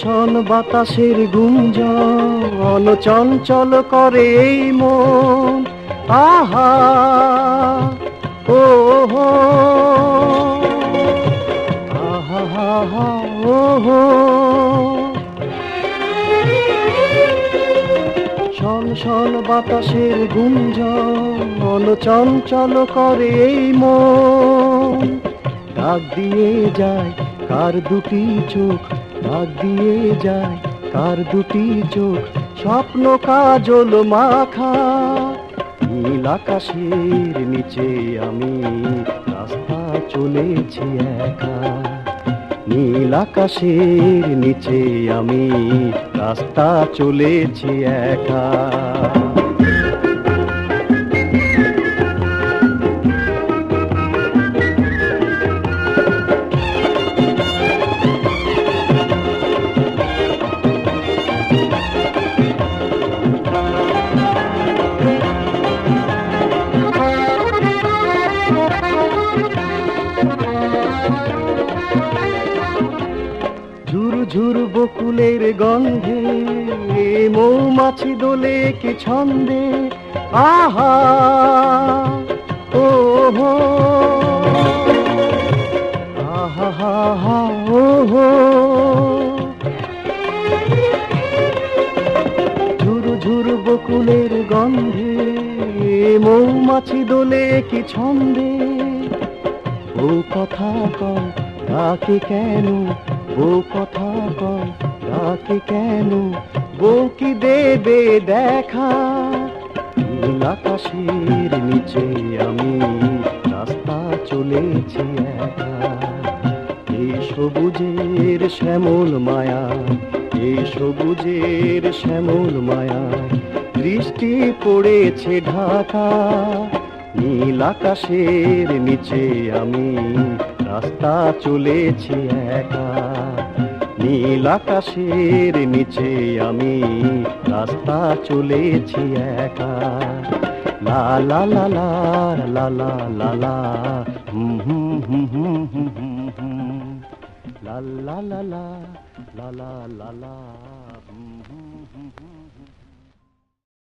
শন বাতাসের গুঞ্জন, চঞ্চল করে এই মন। আহা! ও হা ও হো শন শন বাতাসের গুঞ্জন, চঞ্চল করে এই মন। ডাক দিয়ে যায় কার দুটি চোখ ডাক দিয়ে যায় কার দুটি চোখ, স্বপ্ন কাজল মাখা। নীল আকাশের নিচে আমি রাস্তা চলেছি একা। নীল আকাশের নিচে আমি রাস্তা চলেছি একা। ঝুরু বকুলের গন্ধে মৌমাছি দোলে কি ছন্দে, আহা! ও হো আহা, হা ও হো ঝুরু ঝুরু বকুলের গন্ধে মৌমাছি দোলে কি ছন্দে। ও কথা কম ডাকে কেন? ও কথা কম ডাকে কেন? বউ কি দেবে দেখা? নীল আকাশের নিচে আমি রাস্তা চলেছি একা। এই সবুজের শ্যামল মায়া, এই সবুজের শ্যামল মায়া, দৃষ্টি পড়েছে ঢাকা। নীল আকাশের নিচে আমি রাস্তা চলেছি একা নীল আকাশের নিচে আমি রাস্তা চলেছি একা লা লা লা লা লা লা লা লা হুম হুম হুম হুম হুম হুম হুম লা লা লা লা লা লা লা লা